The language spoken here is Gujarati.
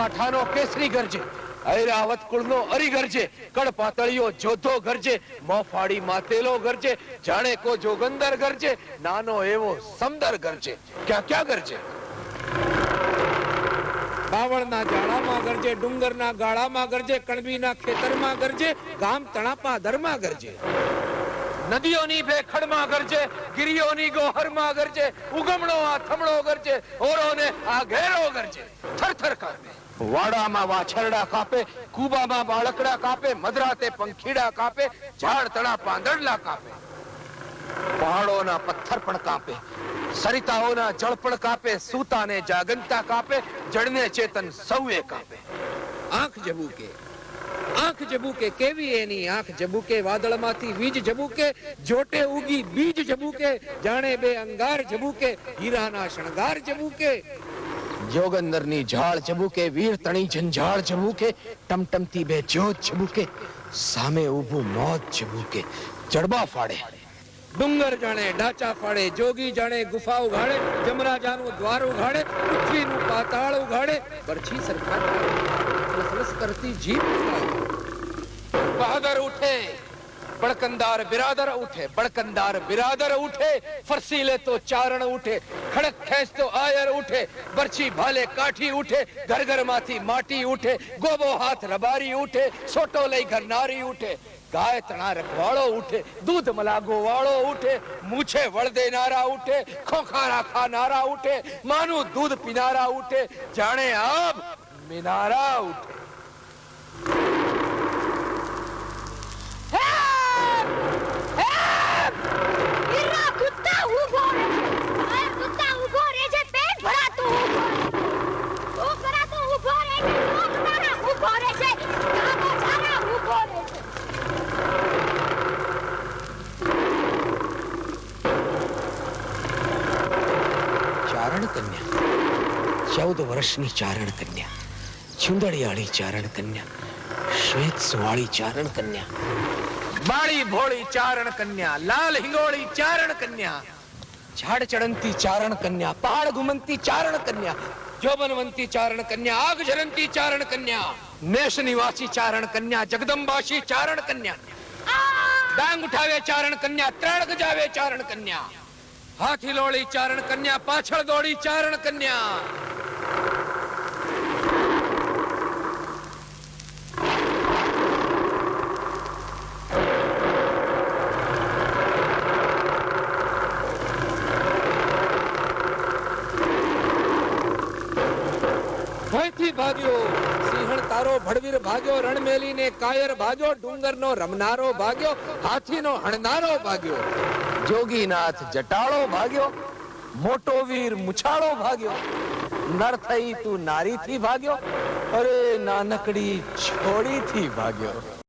બનાસકાંઠાનો કેસરી ગરજે ઐરાવત કુળનો અરી ગરજે કડ પાતળીઓ જોધો ગરજે મોફાડી માતેલો ગરજે જાણે કો જોગંદર ગરજે, નાનો એવો સમદર ગરજે. ક્યાં ક્યાં ગરજે? બાવળના જાળામાં ગરજે, ડુંગરના ગાળામાં ગરજે, કણબીના ખેતરમાં ગરજે, ગામ તણાપા દરમાં ગરજે. નદીઓની ભેખડમાં ગરજે ગિરિયોની ગોહરમાં ગરજે, ઉગમણો આ થમણો ગરજે, ઓરોને આ ઘેરો ગરજે. થરથર કાપે વાડામાં વાછરડા કાપે, કુબામાં બાળકડા કાપે મધરાતે પંખીડા કાપે, ઝાડ તણા પાંદડલા કાપે. પહાડોના પથ્થર પણ કાપે, સરિતાઓના જળ પણ કાપે, સૂતાને જાગંતા કાપે, જળને ચેતન સૌએ કાપે. આંખ જબુકે આંખ જબુકે કેવી એની આંખ જબુકે વાદળમાંથી વીજ જબુકે જોટે ઉગી બીજ જબુકે જાણે બે અંગાર જબુકે હીરાના શણગાર જબુકે જોગંદરની ઝાડ ઝબુકે, વીર તણી ઝંઝાળ ઝબુકે ટમટમતી બે જ્યોત ઝબુકે, સામે ઊભું મોત ઝબુકે. જડબા ફાડે. ડુંગર જાણે, ડાચા ફાડે, જોગી જાણે, ગુફા ઉઘાડે, જમરાજાનું દ્વાર ઉઘાડે, પૃથ્વીનું પાતાળ ઉઘાડે. પરછી સરકાર. કરતી જીભ બહાદર ઉઠે. બળકંદાર બિરાદર ઉઠે બળકંદાર બિરાદર ઉઠે ફરસી લે તો ચારણ ઉઠે ખડક ખેંચ તો આયર ઉઠે બરછી ભાલે કાઠી ઉઠે ઘર ઘરમાંથી માટી ઉઠે ગોબો હાથ રબારી ઉઠે સોટો લઈ ઘરનારી ઉઠે ગાય તણા રખવાળો ઉઠે દૂધ મલાગો વાળો ઉઠે મૂછે વળ દેનારા ઉઠે ખોખારા ખાનારા ઉઠે માનું દૂધ પીનારા ઉઠે જાણે આબ મિનારા ઉઠે હીરા ચારણ કન્યા ચૌદ વર્ષની ચારણ કન્યા ચુંદડિયાળી ચારણ કન્યા શ્વેત સુવાળી ચારણ કન્યા બાળી ભોળી ચારણ કન્યા લાલ હિંગોળી ચારણ કન્યા ઝાડ ચડંતી ચારણ કન્યા પહાડ ઘુમંતી ચારણ જોબનવંતી ચારણ આગ ઝરંતી ચારણ નેશ નિવાસી ચારણ કન્યા જગદંબાશી ચારણ ડાંગ ઉઠાવે ચારણ ત્રણ ગજાવે ચારણ હાથી લોળી ચારણ કન્યા પાછળ દોડી ચારણ કન્યા. ભયથી ભાગ્યો. સિંહણ તારો ભડવીર ભાગ્યો રણમેલી ને કાયર ભાગ્યો, ડુંગરનો રમનારો ભાગ્યો, હાથીનો હણનારો ભાગ્યો. જોગીનાથ જટાળો ભાગ્યો, મોટો વીર મુછાળો ભાગ્યો. નર થઈ તું નારીથી ભાગ્યો, અરે નાનકડી છોડીથી ભાગ્યો.